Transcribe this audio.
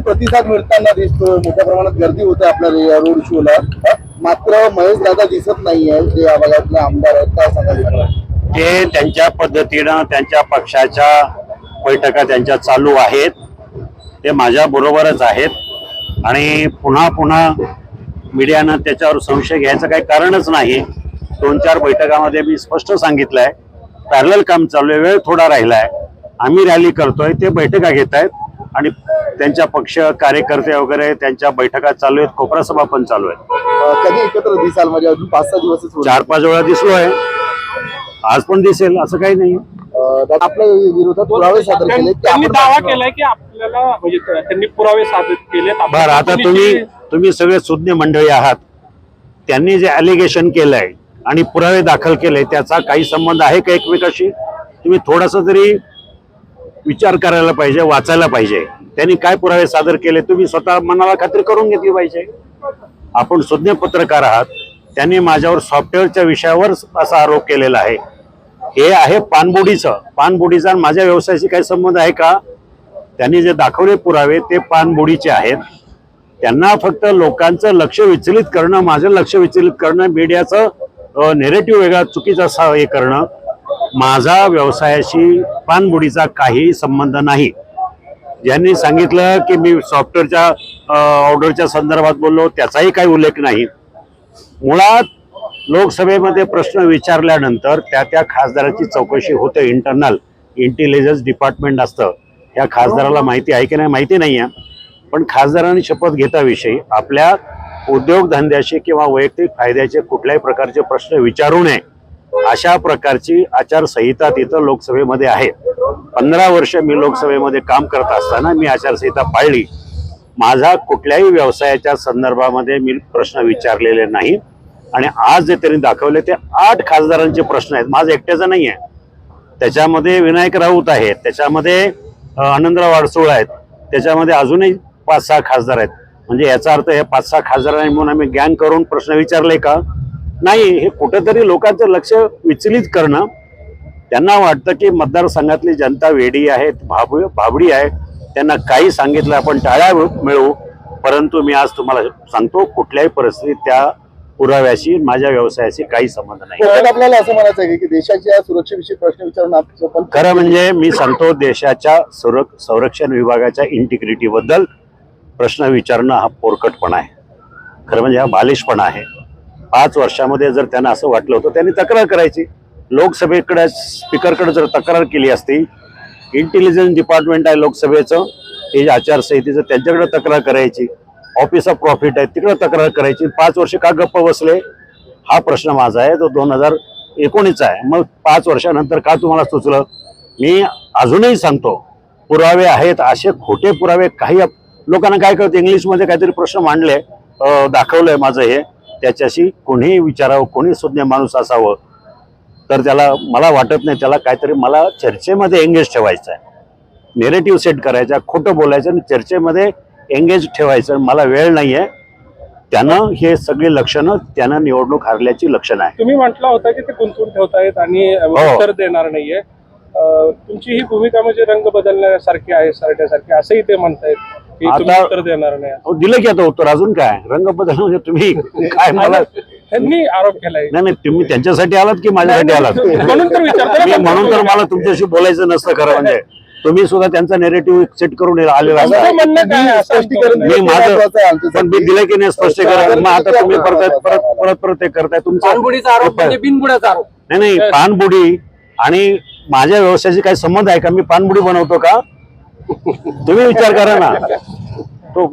प्रतिसाद मिळताना दिसतो मोठ्या प्रमाणात गर्दी होते आपल्या या रोड शोला मात्र महेश दादा दिसत नाहीये जे या भागातले आमदार आहेत काय सांगायचं ते त्यांच्या पद्धतीनं त्यांच्या पक्षाच्या बैठका त्यांच्या चालू आहेत. ते माझ्या बरोबरच आहेत. आणि पुन्हा पुन्हा मीडियानं त्याच्यावर संशय घ्यायचं काही कारणच नाही. दोन चार बैठकामध्ये मी स्पष्ट सांगितलंय. पॅरल काम चालू आहे वेळ थोडा राहिलाय. आम्ही रॅली करतोय ते बैठका घेत आहेत आणि त्यांच्या पक्ष कार्यकर्ते वगैरे त्यांच्या बैठका चालू आहेत कोपरा सभा पण चालू आहेत. कधी एकत्र दिसाल? म्हणजे अजून पाच सहा दिवसच उरले. चार पाच वेळा दिसलोय आज पण दिसेल असं काही नाही. आपल्या विरोधात पुरावे सादर केले की त्यांनी दावा केलाय की आपल्याला म्हणजे त्यांनी पुरावे सादर केलेत. आपण बरं आता तुम्ही तुम्ही सगळे सुज्ञ मंडळी आहात. त्यांनी जे अलिगेशन केलंय आणि पुरावे दाखल केले त्याचा काही संबंध आहे का एकमेकाशी? तुम्ही थोडासा तरी विचार करायला पाहिजे वाचायला पाहिजे. त्यांनी काय पुरावे सादर केले तुम्ही स्वतः मनाला खात्री करून घेतली पाहिजे. आपण सुज्ञ पत्रकार आहात. त्यांनी माझ्यावर सॉफ्टवेअरच्या विषयावर असा आरोप केलेला आहे. हे आहे पानबुडीचं. पानबुडीचा आणि माझ्या व्यवसायाशी काही संबंध आहे का? त्यांनी जे दाखवले पुरावे ते पानबुडीचे आहेत. त्यांना फक्त लोकांचं लक्ष विचलित करणं माझं लक्ष विचलित करणं मीडियाचं नेरेटिव्ह वेगळा चुकीचा असा हे करणं माझा व्यवसायाशी पानबुडीचा काही संबंध नाही. ज्यांनी सांगितलं की मी सॉफ्टवेअरच्या ऑर्डरच्या संदर्भात बोललो त्याचाही काही उल्लेख नाही. मुळात लोकसभेमध्ये प्रश्न विचारल्यानंतर त्या त्या खासदाराची चौकशी होते इंटरनल इंटेलिजन्स डिपार्टमेंट असतं. या खासदाराला माहिती आहे की नाही माहिती नाही आहे. पण खासदारांनी शपथ घेताविषयी आपल्या उद्योगधंद्याशी किंवा वैयक्तिक फायद्याचे कुठल्याही प्रकारचे प्रश्न विचारू नये. अशा प्रकारची आचारसंहिता तिथं लोकसभेमध्ये आहे. पंधरा वर्ष मी लोकसभेमध्ये काम करत असताना मी आचारसंहिता पाळली. माझा कुठल्याही व्यवसायाच्या संदर्भामध्ये मी प्रश्न विचारलेले नाही. आणि आज जे त्यांनी दाखवले ते आठ खासदारांचे प्रश्न आहेत. माझं एकट्याचं नाही आहे. त्याच्यामध्ये विनायक राऊत आहेत. त्याच्यामध्ये आनंदराव अडसूळ आहेत. त्याच्यामध्ये अजूनही पाच सहा खासदार आहेत. म्हणजे याचा अर्थ हे पाच सहा खासदारांनी म्हणून आम्ही गँग करून प्रश्न विचारले का? नाही हे कुठेतरी लोकांचं लक्ष विचलित करणं. त्यांना वाटतं की मतदारसंघातली जनता वेडी आहे भाब भाबडी आहे. त्यांना काही सांगितलं आपण टाळ्या मिळवू. परंतु मी आज तुम्हाला सांगतो कुठल्याही परिस्थितीत त्या पुराव्याशी माझ्या व्यवसायाशी काही संबंध नाही. आपल्याला असं म्हणायचं आहे की देशाच्या सुरक्षेविषयी प्रश्न विचारून खरं म्हणजे मी सांगतो देशाच्या सुर संरक्षण विभागाच्या इंटिग्रिटी बद्दल प्रश्न विचारणं हा पोरकटपणा आहे. खरं म्हणजे हा बालिशपणा आहे. पाच वर्षामध्ये जर त्यांना असं वाटलं होतं त्यांनी तक्रार करायची. लोकसभेकडे स्पीकरकडे जर तक्रार केली असती इंटेलिजन्स डिपार्टमेंट आहे लोकसभेचं हे जे आचारसंहितेचं त्यांच्याकडे तक्रार करायची. ऑफिस ऑफ प्रॉफिट आहे तिकडे तक्रार करायची. पाच वर्ष का गप्प बसले? हा प्रश्न माझा आहे तो दोन हजार एकोणीसचा आहे. मग पाच वर्षानंतर का तुम्हाला सुचलं? मी अजूनही सांगतो पुरावे आहेत असे खोटे पुरावे काही लोकांना काय कळतं? इंग्लिशमध्ये काहीतरी प्रश्न मांडले दाखवलं आहे माझं हे. त्याच्याशी कोणीही विचारावं कोणी सुज्ञ माणूस असावं. तर त्याला मला वाटत नाही त्याला काहीतरी मला चर्चेमध्ये एंगेज ठेवायचं आहे नेरेटिव्ह सेट करायचा खोटं बोलायचं आणि चर्चेमध्ये एंगेज ठेवायचं. मला वेळ नाही आहे त्यानं हे सगळी लक्षणं त्यानं निवडणूक हारल्याची लक्षणं आहे तुम्ही म्हटला होता की ते गुंतवून ठेवतायत आणि हो. उत्तर देणार नाहीये. तुमची ही भूमिका म्हणजे रंग बदलण्यासारखी आहे सरण्यासारखी असंही ते म्हणतायत. की तुम्ही आता- उत्तर देणार नाही. अहो, दिलं की आता उत्तर अजून काय? रंग बदल म्हणजे तुम्ही काय मला त्यांनी आरोप केलाय. नाही नाही तुम्ही त्यांच्यासाठी आलात की माझ्यासाठी आलात? म्हणून तर विचारतो मी म्हणून तर मला तुमच्याशी बोलायचं नसतं खरं म्हणजे. तुम्ही सुद्धा त्यांचा नेरेटिव्ह सेट करून आलेला माझं असता म्हणणं काय आहे? असं स्पष्टीकरण मी माझं. पण मी दिलं की नाही स्पष्टीकरण? मग आता तुम्ही परत परत परत परत ते करताय तुमचं? पाणबुडीचा आरोप म्हणजे बिनबुडाचा आरोप. नाही नाही पानबुडी आणि माझ्या व्यवसायाशी काही संबंध आहे का? मी पानबुडी बनवतो का? तुम्ही विचार करा ना. तो